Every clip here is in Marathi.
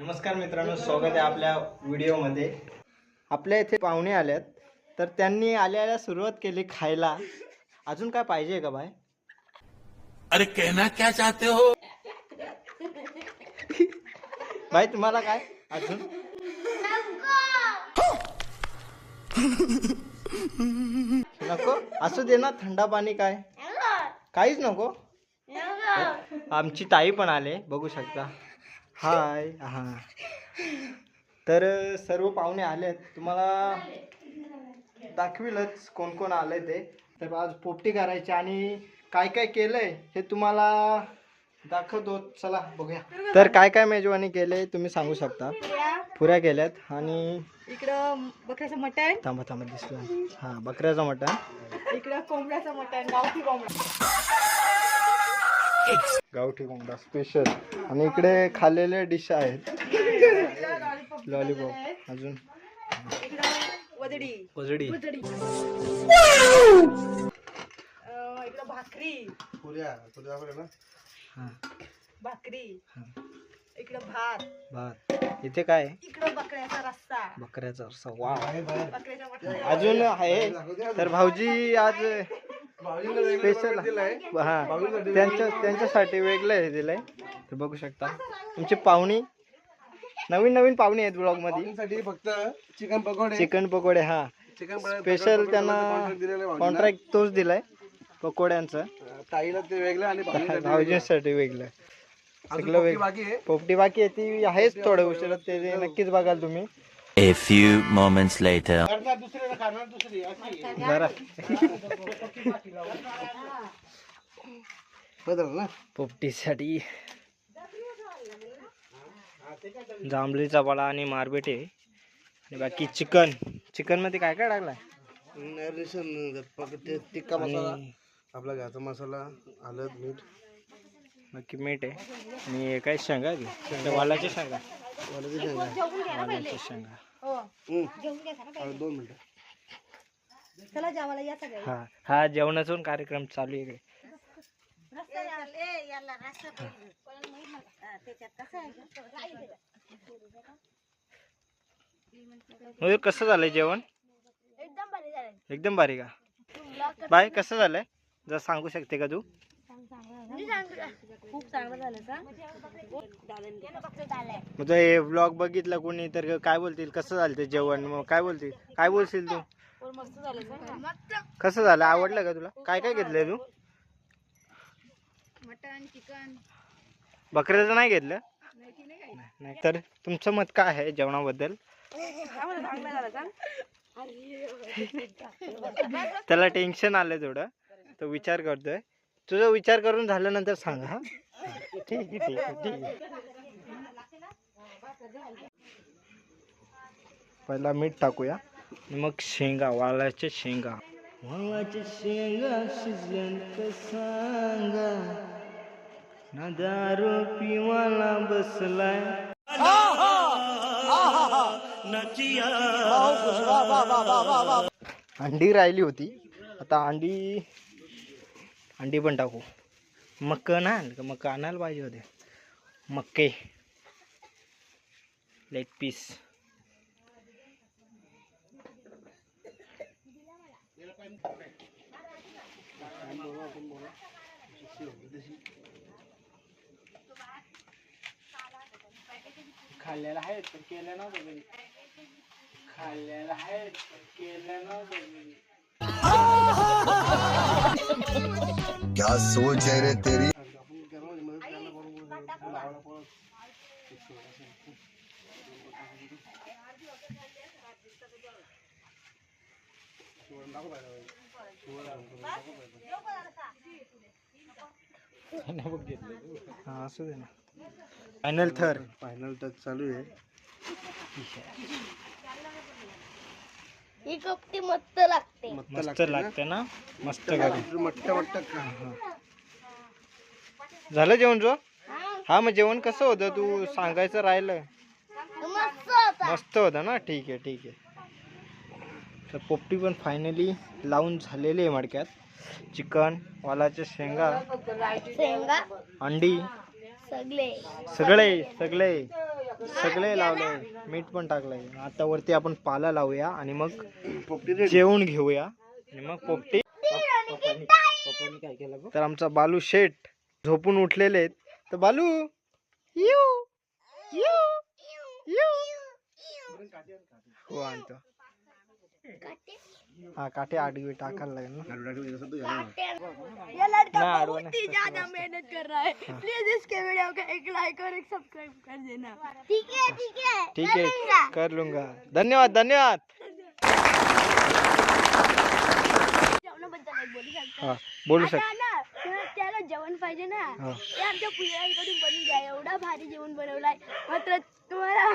नमस्कार मित्रांनो स्वागत आहे आपल्या व्हिडिओमध्ये. आपल्या इथे पाहुणे आल्यात तर त्यांनी आल्या आल्या सुरुवात केली खायला. अजून काय पाहिजे का बाय? अरे कहना क्या चाहते हो? बाय तुम्हाला काय? अजून? नको! असू दे ना थंडा पाणी काय? काहीच नको! आमची ताई पण आले बघू शकता. हाय हा. तर सर्व पाहुणे आलेत. तुम्हाला दाखविलच कोण कोण आले ते. तर आज पोपटी करायची आणि काय काय केलंय हे तुम्हाला दाखवतो चला बघूया. तर काय काय मेजवानी केले तुम्ही सांगू शकता. पुऱ्या केल्यात आणि इकडं बकऱ्याचं मटण. थांबा थांबा दिसलं हा बकऱ्याचं मटण. इकडं कोंबड्याचं मटण गावठी कोंबडा. गावठी कोंबडा स्पेशल आणि इकडे खाल्लेले डिश आहेत. लॉलीपॉप अजून? इकडं भाकरी. हा. भाकरी. हा. इकडं भात. भात. इथे काय? आहे? इकडं बकऱ्याचा रस्सा. बकऱ्याचा रस्सा. वा अजून आहे. तर भाऊजी आज स्पेशल हा. त्यांच्या त्यांच्यासाठी वेगळं हे दिलंय. तर बघू शकता. तुमची पाहुणी. नवीन नवीन पाहुणे आहेत ब्लॉगमध्ये फक्त चिकन पकोडे. चिकन पकोडे हा. स्पेशल त्यांना कॉन्ट्रॅक्ट तोच दिलाय पकोड्यांचं. ताईला ते वेगळं आणि. भाऊजींसाठी वेगळं. सगळं पोपटी वेगळं. बाकी आहे? पोपटी बाकी आहे ती आहेच थोडं उशिरा ते नक्कीच बघाल तुम्ही. A few moments later. पोपटीसाठी जांभळीचा पाला आणि मारबेटे आणि बाकी चिकन. चिकनमध्ये काय काय टाकलाय रेशन टिक्का मसाला आपला घरचा मसाला हळद मीठ. बाकी मीठ आहे. आणि हे काय शेंगा वालाच्या शेंगा. वालाची शेंगा. वालाच्या शेंगा. दोन मिनिटं. चला जेवायला या सगळे. हा हा जेवणाचा पण कार्यक्रम चालू आहे इकडे. मयूर कसं झालंय जेवण? एकदम भारी एकदम भारी का? बाय कसं झालंय? जर सांगू शकते का तू? खूप चांगलं झालं का मग तो हे ब्लॉग बघितला कोणी तर काय बोलतील? कसं झालं ते जेवण? मग काय बोलतील? काय बोलशील तू? कसं झालं? आवडलं का तुला? काय काय घेतलंय तू? मटण चिकन. बकऱ्याचं नाही घेतलं? नाही तर तुमचं मत काय आहे जेवणाबद्दल? त्याला टेन्शन आलं थोडं. तो विचार करतोय. तुझा विचार करून झाल्यानंतर सांग हा. ठीक आहे ठीक आहे ठीक आहे. पहिला मीठ टाकूया. मग शेंगा वालाच्या शेंगा. वालाच्या शेंगा शिजल्यान का सांगा ना दारू पिवाला बसलाय. अंडी राहिली होती. आता अंडी अंडी पण टाकू. मक्क ना का मक्क आणायला पाहिजे होते. मक्के. लेग पीस खाल्लेला आहे तर केलं ना कधी खाल्लेला आहे तर केलं ना क्या सोच है रे तेरी? हा असू दे ना फायनल थर फायनल टच चालू आहे ही कपटी मस्त लागते. मस्त लागते ना? मस्त मट्ट मट्ट. झालं जेवण जो? हा. मग जेवण कसं होतं? तू सांगायचं राहिलं. मस्त होता. मस्त होतं ना? ठीक आहे ठीक आहे. तर पोपटी पण फायनली लावून झालेली आहे मडक्यात. चिकन वालाच्या शेंगा शेंगा. अंडी. सगळे. सगळे सगळे. सगळे लावले. मीठ पण टाकलंय. आता वरती आपण पाला लावूया आणि मग जेवून घेऊया. आणि मग पोपटी काय केलं? तर आमचा बालू शेठ झोपून उठलेले आहेत. तर बालू यू यू यू. हो आणतो. हा काटे आडवी टाकायला लागेल ना. ये लड़का ना, बहुत ही ज्यादा मेहनत कर रहा है। प्लीज इसके वीडियो को एक लाइक और एक सब्सक्राइब कर देना। ठीक आहे ठीक आहे ठीक आहे कर लूंगा। धन्यवाद धन्यवाद। जेवणाबद्दल एक बोलू शकतो हा बोलू आता शक ना त्याला- त्याला जेवण पाहिजे ना हा. ते आमच्या पुजारीकडून बनून द्या एवढा भारी जेवण बनवलाय. मात्र तुम्हाला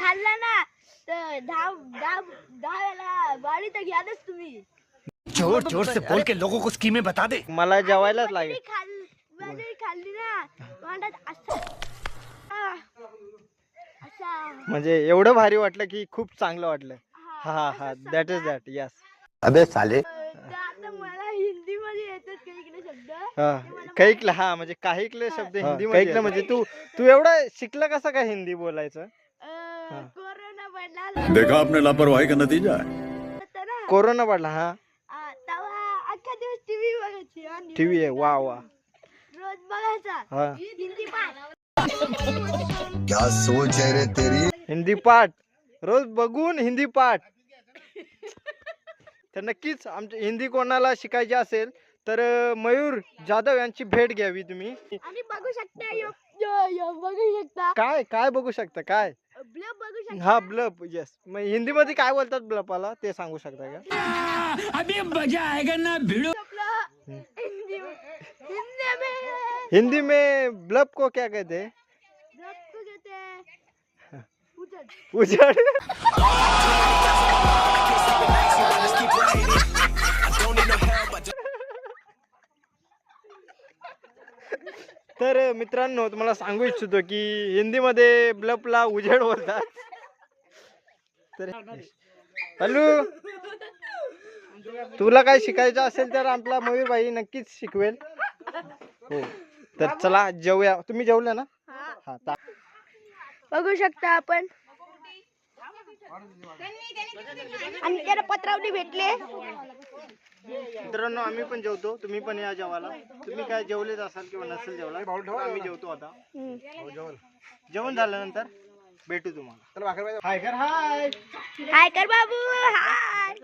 खाल्ला ना तर दहा दहा दहा वेळा गाडी तर घ्यालच तुम्ही. जोर जोर से बोल के लोगों को स्कीमें बता दे. मला जेवायलाच लागेल. भाजी खाल भाजी खाल्ली ना. तोंडात असं आ, असा. म्हणजे एवढं भारी वाटलं की खूप चांगलं वाटलं. हा हा हा दॅट इज दॅट यस अबे साले. तर आता मला हिंदी मध्ये येतात काही इकडे शब्द. हा कैकलं हा म्हणजे काही शब्द हिंदी कैकलं म्हणजे तू तू एवढं शिकला कसा काय हिंदी बोलायचं? अं, देखा आपने लापरवाही का नतीजा? है कोरोना पडला हा। आ, तेव्हा अख्खा दिवस टीव्ही बघायची टीव्ही आहे वा वा रोज बघायचा हिंदी पाठ। क्या सोच है रे तेरी? हिंदी पाठ रोज बघून हिंदी पाठ। तर नक्कीच आमच्या हिंदी कोणाला शिकायची असेल तर मयूर जाधव यांची भेट घ्यावी तुम्ही. आणि बघू शकता यो यो यो बघू शकता. काय काय बघू शकता काय? ब्लॉग बघू शकता. हा ब्लप येस मग हिंदीमध्ये काय बोलतात ब्लपाला ते सांगू शकता का? अभी मजा आएगा ना भिड़ो. आपलं हिंदी हिंदी में. हिंदी में ब्लब को क्या कहते हैं? को कहते हैं उजड़ उजड़ तर मित्रांनो तुम्हाला सांगू इच्छितो की हिंदीमध्ये ब्लपला उजेड बोलतात. तर हॅलो? तुला काय शिकायचं असेल तर आपला मयूर भाई नक्कीच शिकवेल. हो. तर चला जेवूया. तुम्ही जेवल्या ना? हा. बघू शकता आपण. आणि त्याला पत्रावली भेटले. मित्रांनो आम्ही पण जेवतो. तुम्ही पण या जेवायला. तुम्ही काय जेवलेच असाल किंवा नसेल जेवला आम्ही जेवतो आता. जेवण झाल्यानंतर भेटू तुम्हाला. हाय कर हाय. हाय कर बाबू. हाय.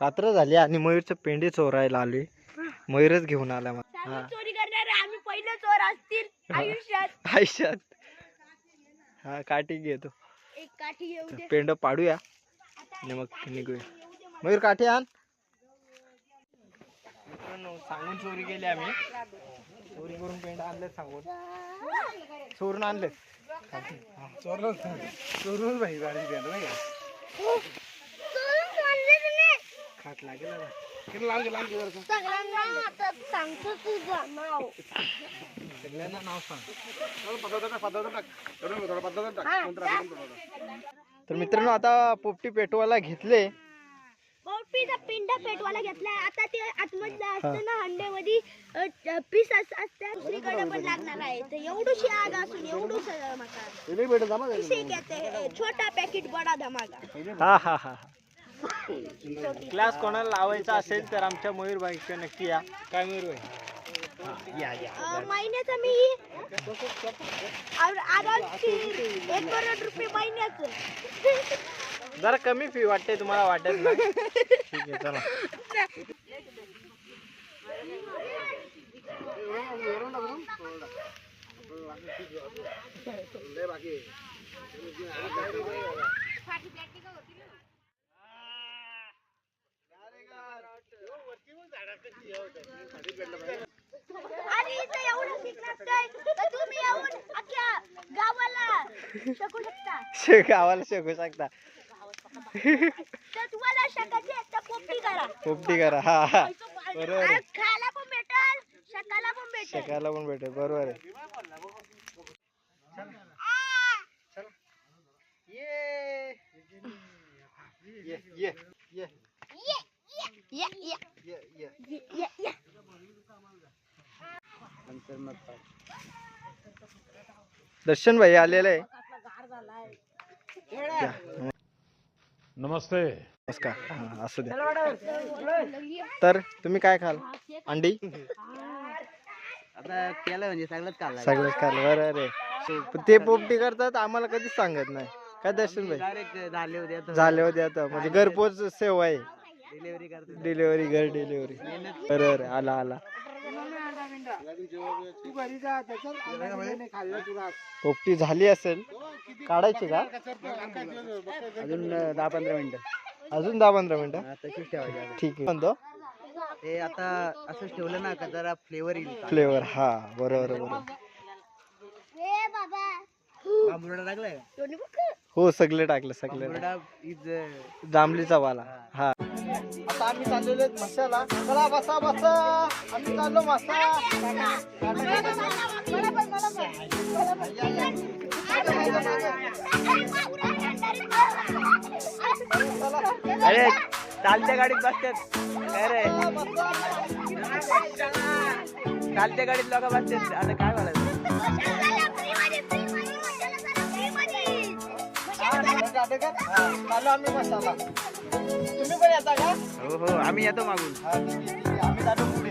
रात्र झाली आणि मयूरचं पेंडे चोरायला आले मयूरच घेऊन आला मग हा चोरी करणारे आम्ही पहिले चोर असतील आयुष्यात. आयुष्यात. हा काठी घेतो एक काठी घेऊ दे. पेंड पाडूया. आणि मग निघूया. मयूर काठी आण. सांगून चोरी केली आम्ही. चोरी करून पेंड आणले सांगून. चोरून आणले चोरून भाई गाडी खाट लागेल तर मित्रांनो आता पोपटी पेटवायला घेतले. पोपटीचा पिंड पेटवायला घेतलाय. आता ते आतमधलं असतं ना हंडेमध्ये पीस असं दुसरीकडे पण लागणार आहे. तर एवढूशी आग असून छोटा पॅकेट बडा धमाका. हा हा हा. क्लास कोणाला लावायचा असेल तर आमच्या मयूर भाईच्या नक्की या. काय मयूर भाई? या या. अं, महिन्याचं मी एक करोड रुपये महिन्याचं. जरा कमी फी वाटते तुम्हाला वाटत नाही? ठीक आहे चला. गावाला शकू शकता. पोपटी करा. हा हा. बरोबर पण शकाला पण भेटेल. बरोबर आहे. Yeah, yeah, yeah, yeah, yeah, yeah, yeah. दर्शन भाई आलेले नमस्ते. नमस्कार. असू द्या. तर तुम्ही काय खाल? अंडी? आता केलं म्हणजे खाल खाल बरं रे ते पोपटी करतात आम्हाला कधीच सांगत नाही. काय दर्शन भाई? झाले होते आता. म्हणजे घरपोच सेवा आहे. डिलिव्हरी घर डिलिव्हरी बरोबर आला आला. पोपटी झाली असेल. काढायची का? अजून दहा पंधरा मिनिटं. अजून दहा पंधरा मिनिटं? तशीच ठेवायची. ठीक आहे. म्हणतो? हे आता असंच ठेवलं ना का जरा फ्लेवर येईल फ्लेवर हा बरोबर बरोबर. हो सगळे टाकलं सगळे जांभळीचा वाला. हा. आता आम्ही चाललेलो आहेत मसाला चला बसा बसा. आम्ही चाललो मसा अरे चालत्या गाडीत बसतात. काय रे? चालत्या गाडीत लोक बसतात. आता काय बोलायचं? चाललो आम्ही मसाला तुम्ही पण येता का? हो हो आम्ही येतो मागून. हा, ठीक आहे, ठीक आहे. आम्ही जातो पुढे.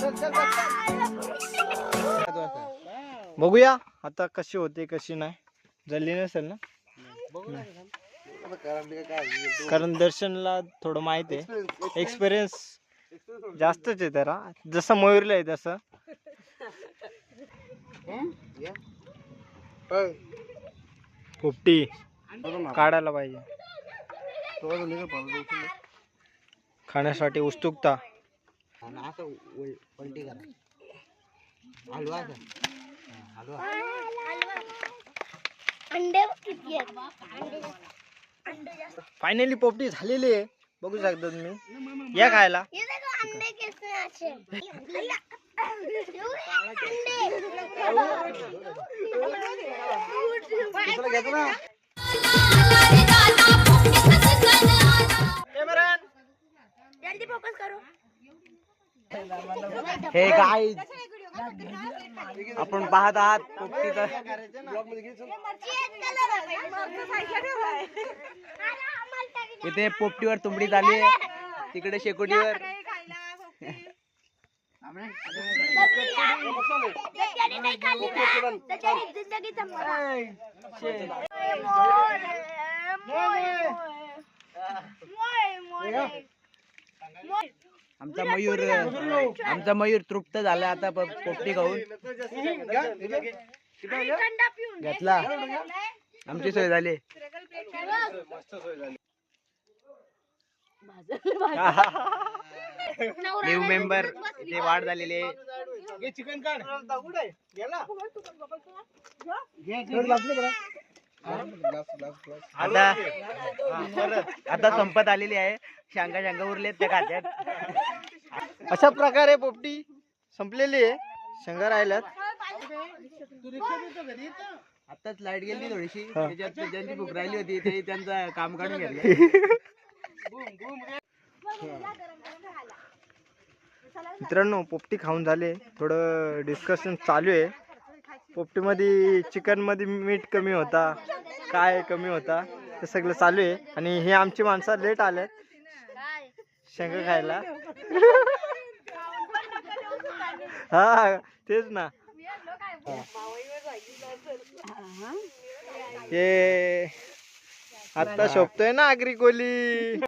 चल, चल, चल. बघूया आता कशी होते कशी नाही. जल्ली नसेल ना? कारण दर्शनला थोडं माहीत आहे. एक्सपिरियन्स जास्तच आहे त्याला. जसं मयूरला आहे तसं. पोपटी काढायला पाहिजे. खाण्यासाठी उत्सुकता. असं करा हलवा हलवा अंडे फायनली पोपटी झालेली आहे. बघू शकता तुम्ही. या खायला. ये देखो हे काय आपण पाहत आहात पोपटीचं इथे पोपटीवर तुंबडी झाली तिकडे शेकोटीवर। नाही आमचा मयूर आमचा मयूर तृप्त झाला आता प- पोपटी खाऊन. घेतला. आमची सोय झाली. न्यू मेंबर इथे वाढ झालेली. आहे चिकन काढ. गेला आता आता संपत आलेली आहे. शांगा शांगा उरलेत त्या खात्यात. अशा प्रकारे पोपटी संपलेली आहे. शंकर राहिल्यात आताच लाइट गेली थोडीशी. त्याच्यात ज्यांची भूक राहिली होती. ते त्यांचं काम काढून घेतलं. मित्रांनो पोपटी खाऊन झाले. थोडं डिस्कशन चालू आहे. पोपटीमध्ये चिकनमध्ये मीठ कमी होता काय कमी होता ते सगळं चालू आहे. आणि हे आमची माणसं लेट आले शेंगा खायला. हा तेच ना. हे आता शोभतोय ना आगरी कोली.